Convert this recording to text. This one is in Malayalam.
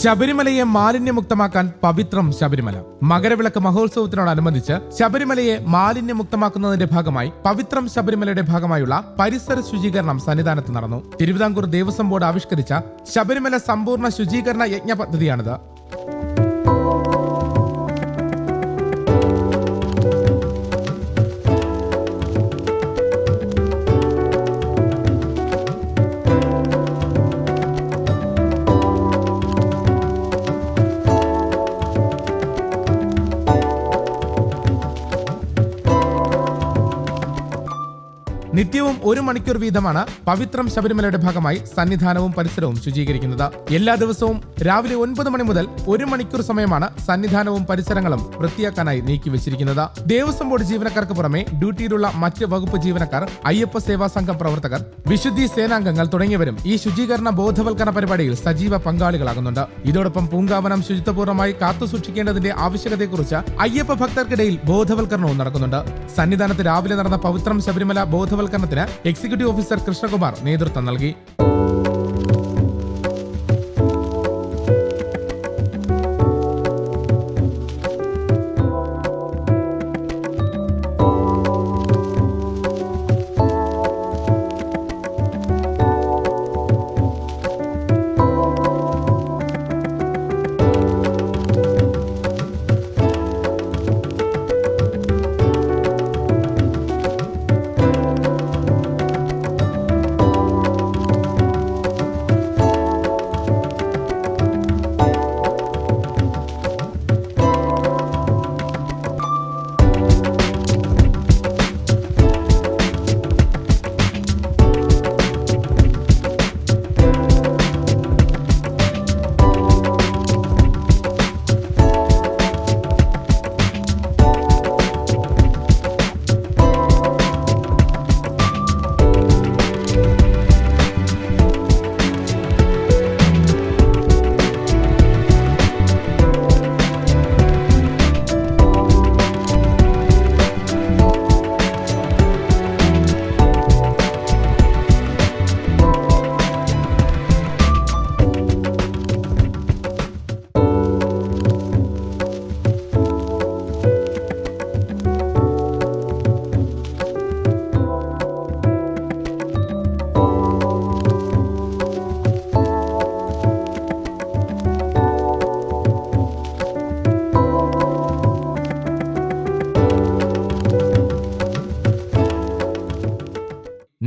ശബരിമലയെ മാലിന്യമുക്തമാക്കാൻ പവിത്രം ശബരിമല. മകരവിളക്ക് മഹോത്സവത്തിനോടനുബന്ധിച്ച് ശബരിമലയെ മാലിന്യമുക്തമാക്കുന്നതിന്റെ ഭാഗമായി പവിത്രം ശബരിമലയുടെ ഭാഗമായുള്ള പരിസര ശുചീകരണം സന്നിധാനത്ത് നടന്നു. തിരുവിതാംകൂർ ദേവസ്വം ബോർഡ് ആവിഷ്കരിച്ച ശബരിമല സമ്പൂർണ ശുചീകരണ യജ്ഞ പദ്ധതിയാണിത്. നിത്യവും ഒരു മണിക്കൂർ വീതമാണ് പവിത്രം ശബരിമലയുടെ ഭാഗമായി സന്നിധാനവും പരിസരവും ശുചീകരിക്കുന്നത്. എല്ലാ ദിവസവും രാവിലെ ഒൻപത് മണി മുതൽ ഒരു മണിക്കൂർ സമയമാണ് സന്നിധാനവും പരിസരങ്ങളും വൃത്തിയാക്കാനായി നീക്കിവച്ചിരിക്കുന്നത് ദേവസ്വം ബോർഡ് ജീവനക്കാർക്ക് പുറമെ ഡ്യൂട്ടിയിലുള്ള മറ്റ് വകുപ്പ് ജീവനക്കാർ അയ്യപ്പ സേവാ സംഘം പ്രവർത്തകർ വിശുദ്ധി സേനാംഗങ്ങൾ തുടങ്ങിയവരും ഈ ശുചീകരണ ബോധവൽക്കരണ പരിപാടിയിൽ സജീവ പങ്കാളികളാകുന്നുണ്ട്. ഇതോടൊപ്പം പൂങ്കാവനം ശുചിത്വപൂർണമായി കാത്തുസൂക്ഷിക്കേണ്ടതിന്റെ ആവശ്യകതയെക്കുറിച്ച് അയ്യപ്പ ഭക്തർക്കിടയിൽ ബോധവൽക്കരണവും നടക്കുന്നുണ്ട്. സന്നിധാനത്ത് രാവിലെ നടന്ന പവിത്രം ശബരിമല ബോധവൽക്കരണത്തിന് എക്സിക്യൂട്ടീവ് ഓഫീസർ കൃഷ്ണകുമാർ നേതൃത്വം നൽകി